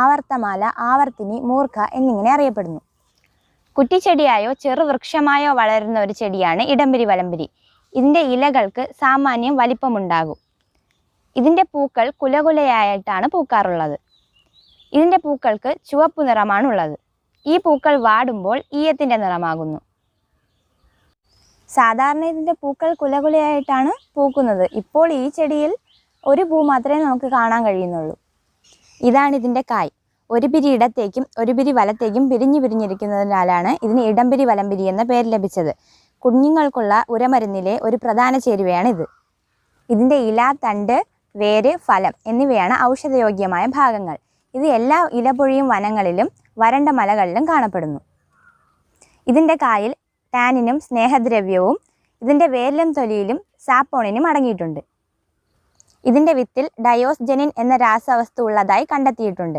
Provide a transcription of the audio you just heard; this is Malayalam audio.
ആവർത്തമാല ആവർത്തിനി മൂർഖ എന്നിങ്ങനെ അറിയപ്പെടുന്നു. കുറ്റിച്ചെടിയായോ ചെറുവൃക്ഷമായോ വളരുന്ന ഒരു ചെടിയാണ് ഇടംപിരി വലംപിരി. ഇതിന്റെ ഇലകൾക്ക് സാമാന്യം വലിപ്പമുണ്ടാകും. ഇതിന്റെ പൂക്കൾ കുലകുലയായിട്ടാണ് പൂക്കാറുള്ളത്. ഇതിന്റെ പൂക്കൾക്ക് ചുവപ്പ് നിറമാണുള്ളത്. ഈ പൂക്കൾ വാടുമ്പോൾ ഈയത്തിന്റെ നിറമാകുന്നു. സാധാരണ ഇതിന്റെ പൂക്കൾ കുലകുലയായിട്ടാണ് പൂക്കുന്നത്. ഇപ്പോൾ ഈ ചെടിയിൽ ഒരു പൂ മാത്രമേ നമുക്ക് കാണാൻ കഴിയുന്നുള്ളൂ. ഇതാണ് ഇതിന്റെ കായ്. ഒരു പിരി ഇടത്തേക്കും ഒരു പിരി വലത്തേക്കും പിരിഞ്ഞു പിരിഞ്ഞിരിക്കുന്നതിനാലാണ് ഇതിന് ഇടംപിരി വലംപിരി എന്ന പേര് ലഭിച്ചത്. കുഞ്ഞുങ്ങൾക്കുള്ള ഉരമരുന്നിലെ ഒരു പ്രധാന ചേരുവയാണിത്. ഇതിന്റെ ഇല തണ്ട് വേര് ഫലം എന്നിവയാണ് ഔഷധയോഗ്യമായ ഭാഗങ്ങൾ. ഇത് എല്ലാ ഇലപൊഴിയും വനങ്ങളിലും വരണ്ട മലകളിലും കാണപ്പെടുന്നു. ഇതിന്റെ കായിൽ ടാനിനും സ്നേഹദ്രവ്യവും ഇതിന്റെ വേരിലും തൊലിയിലും സാപ്പോണിനും അടങ്ങിയിട്ടുണ്ട്. ഇതിന്റെ വിത്തിൽ ഡയോസ്ജനിൻ എന്ന രാസവസ്തു ഉള്ളതായി കണ്ടെത്തിയിട്ടുണ്ട്.